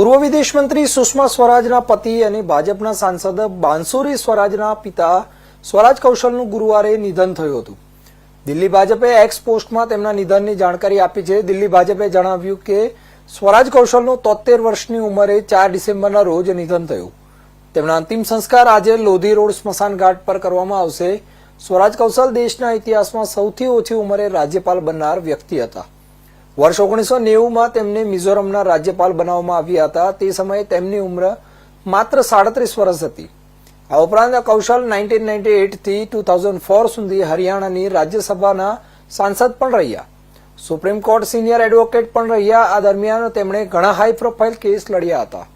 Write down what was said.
પૂર્વ વિદેશ મંત્રી સુષ્મા સ્વરાજના પતિ અને ભાજપના સાંસદ બાંસુરી સ્વરાજના પિતા સ્વરાજ કૌશલનું ગુરુવારે નિધન થયું હતું. દિલ્હી ભાજપે એક્સ પોસ્ટમાં તેમના નિધનની જાણકારી આપી છે. દિલ્હી ભાજપે જણાવ્યું કે સ્વરાજ કૌશલનું તોતેર વર્ષની ઉંમરે ચાર ડિસેમ્બરના રોજ નિધન થયું. તેમના અંતિમ સંસ્કાર આજે લોધી રોડ સ્મશાન ઘાટ પર કરવામાં આવશે. સ્વરાજ કૌશલ દેશના ઇતિહાસમાં સૌથી ઓછી ઉંમરે રાજ્યપાલ બનનાર વ્યક્તિ હતા. વર્ષ ઓગણીસો નેવુંમાં તેમને મિઝોરમના રાજ્યપાલ બનાવવામાં આવ્યા હતા. તે સમયે તેમની ઉંમર માત્ર સાડત્રીસ વર્ષ હતી. આ ઉપરાંત કૌશલ નાઇન્ટીન નાઇન્ટી એટથી ટુ થાઉઝન્ડ ફોર સુધી હરિયાણાની રાજ્યસભાના સાંસદ પણ રહ્યા. સુપ્રીમ કોર્ટ સિનિયર એડવોકેટ પણ રહ્યા. આ દરમિયાન તેમણે ઘણા હાઈ પ્રોફાઇલ કેસ લડ્યા હતા.